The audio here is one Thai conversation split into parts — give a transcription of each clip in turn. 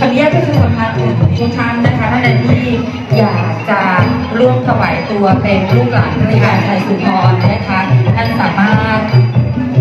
ขออนุญาตประชาสัมพันธ์ทุกท่านนะคะท่านใดที่อยากจะร่วมถวายตัวเป็นลูกหลานภรรยาไทยสุพรนะคะท่านสามารถ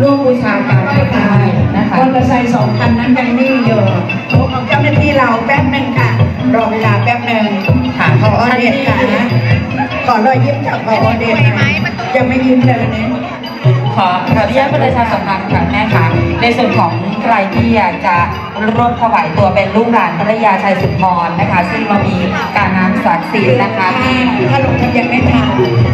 ร่วมบูชาการได้นะคะมอเตอร์ไซค์สองคันนั้นยังนิ่งอยู่โทรของเจ้าหน้าที่เราแป๊บหนึ่งค่ะ รอเวลาแป๊บหนึ่งค่ะขอเดชค่ะขอรอยยิ้มจากขอเดชนะยังไม่ยิ้มเลยวันนี้ ขอขออนุญาตประชาสัมพันธ์ค่ะแม่ค่ะในส่วนของใครที่อยากจะร่วมถวายตัวเป็นลูกหลานภรรยาชัยสุพรนะคะ ซึ่งเรามีการนำศักดิ์สิทธิ์นะคะที่ถ้าลงทะเบียนไม่ทัน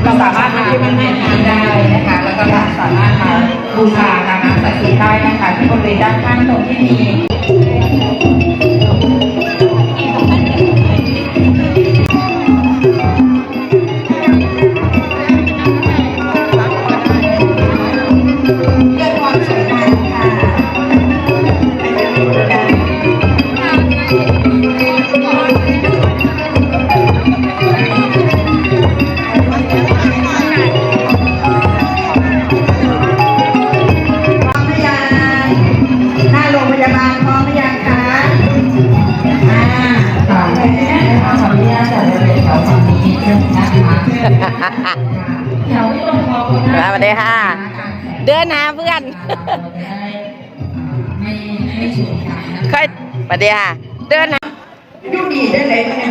เราสามารถมาที่บริเวณนี้ได้นะคะ แล้วก็สามารถมาบูชาการนำศักดิ์สิทธิ์ได้นะคะที่บริเวณด้านข้างตรงที่มีาบาลพร้อมหรือยังคะอ่าค่ะนะคะขออนุญาตจัดระเบียบแถวฝั่งนี้นะคะแถวที่ตรงคอคุณสวัสดีค่ะ เดินหาเพื่อนไม่ไม่ฉุนกันนะคะค่อยสวัสดีค่ะ เดินหาอยู่ดีได้เลยไหมเนี่ย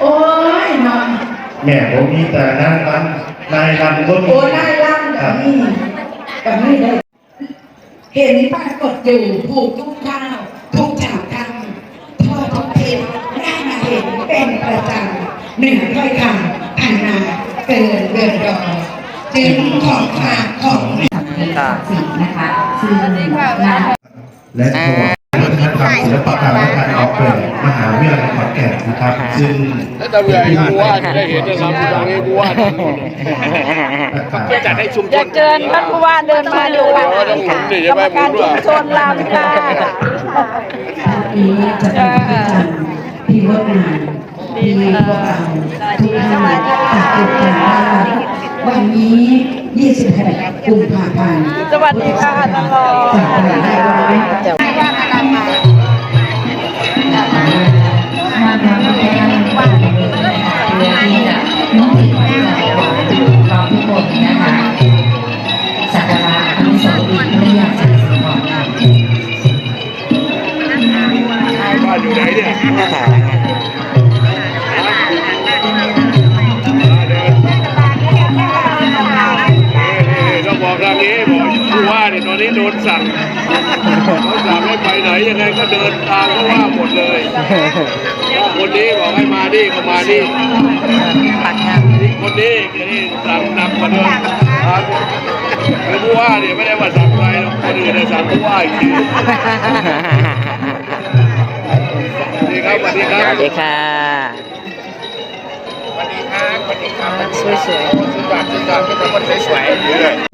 โอ้ยนอนแม่ผมมีแต่นางรำนายรำก็มีโอ้ได้ล่ำกับนี่กับนี่เลย เห็นปรากฏอยู่ผูกทุกข้าวทุกฉากคำทั่วทุกทิศได้มาเห็นเป็นประจำหนึ่งถ้อยคำพันนาเกินเดือนดอกจึงของฝากของศักดิ์สิทธิ์นะคะซึ่งงานและถว แก่นนะครับ ซึ่งแล้วแต่เบื่อไอ้กูว่าจะได้เห็นนะครับตรงนี้กูว่าเพื่อจัดให้ชุมชอยานกเชิญท่านผู้ว่าเดินมาดูค่ะโอ้ต้องหมุนดิกใช่รไหมรมการหมุชุนมด้วยชนลำค่ะนี้จะเป็นพิธีกรรมที่งดงามที่พวกเราทุกท่านตัดสินกันว่าวันนี้ 26 กุมภาพันธ์สวัสดีค่ะท่านรอง จากวันได้ร้อย หนเนี่ยหน้าแถวไงบอกทางนี้บอกผู้ว่าเนี่ยตอนนี้โดนสั่งเขาสั่งให้ไปไหนยังไงก็เดินตามเขาว่าหมดเลยคนนี้บอกให้มานี่ก็มานี่ปักงานนี่คนนี้นี่สั่งหนักกว่าเดิมครับคือผู้ว่าเนี่ยไม่ได้มาสั่งใครหรอกคนอื่นเนี่ยสั่งผู้ว่าอีกที สวัสดีคสรับวัสดีค่ะสวัสดีครับสวัสดีครับสวยสวยสุดยอดสุดยอดที่เป็นคนสวยๆ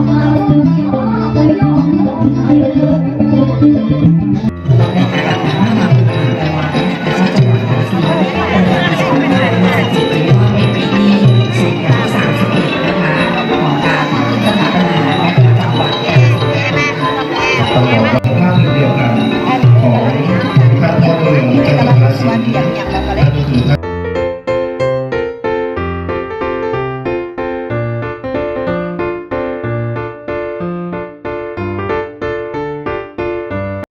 当老板，他肯定